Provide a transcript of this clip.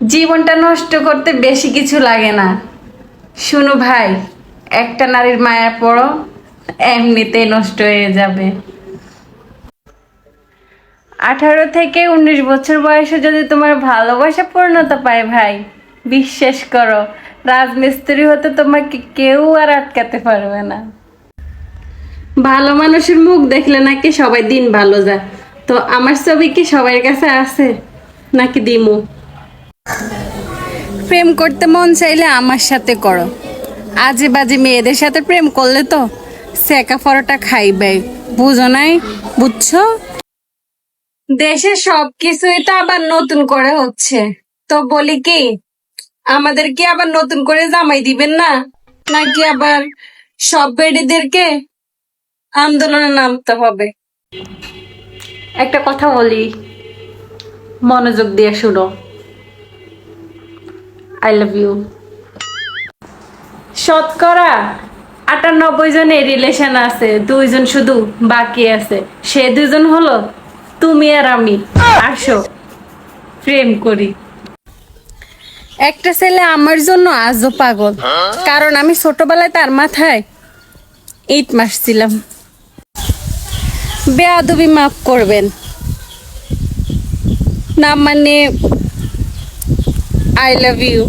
জীবনটা নষ্ট করতে বেশি কিছু লাগে না। শুনো ভাই, একটা নারীর মায়া পড়ো, এমনিতেই নষ্ট হয়ে যাবে। আঠারো থেকে উনিশ বছর বয়সে যদি তোমার ভালোবাসা পূর্ণতা পায় ভাই, বিশ্বাস করো, রাজমিস্ত্রি হতে তোমাকে কেউ আর আটকাতে পারবে না। ভালো মানুষের মুখ দেখলে নাকি সবাই দিন ভালো যায়। তো আমার ছবি কি সবার কাছে আছে? নাকি দিমু? প্রেম করতে মন চাইলে আমার সাথে করো। আজে বাজে মেয়েদের সাথে প্রেম করলে তো সেকা পরোটা খাইবে। বুঝো নাই? বুঝছ? দেশে সব কিছুই তো আবার নতুন করে হচ্ছে। তো বলি কি, আমাদের কি আবার নতুন করে জামাই দিবেন না? নাকি আবার সব বেডিদেরকে আন্দোলনে নামতে হবে? একটা কথা বলি, মনোযোগ দিয়ে শুনো। I love you. শতকরা আটানব্বই জনের রিলেশন আছে, দুইজন শুধু বাকি আছে। সে দুইজন হলো তুমি আর আমি। আসো, প্রেম করি। একটা ছেলে আমার জন্য আজও পাগল। কারণ আমি ছোটবেলায় তার মাথায় ইট মারছিলাম। বেয়াদবি মাফ করবেন। না মানে আই লাভ ইউ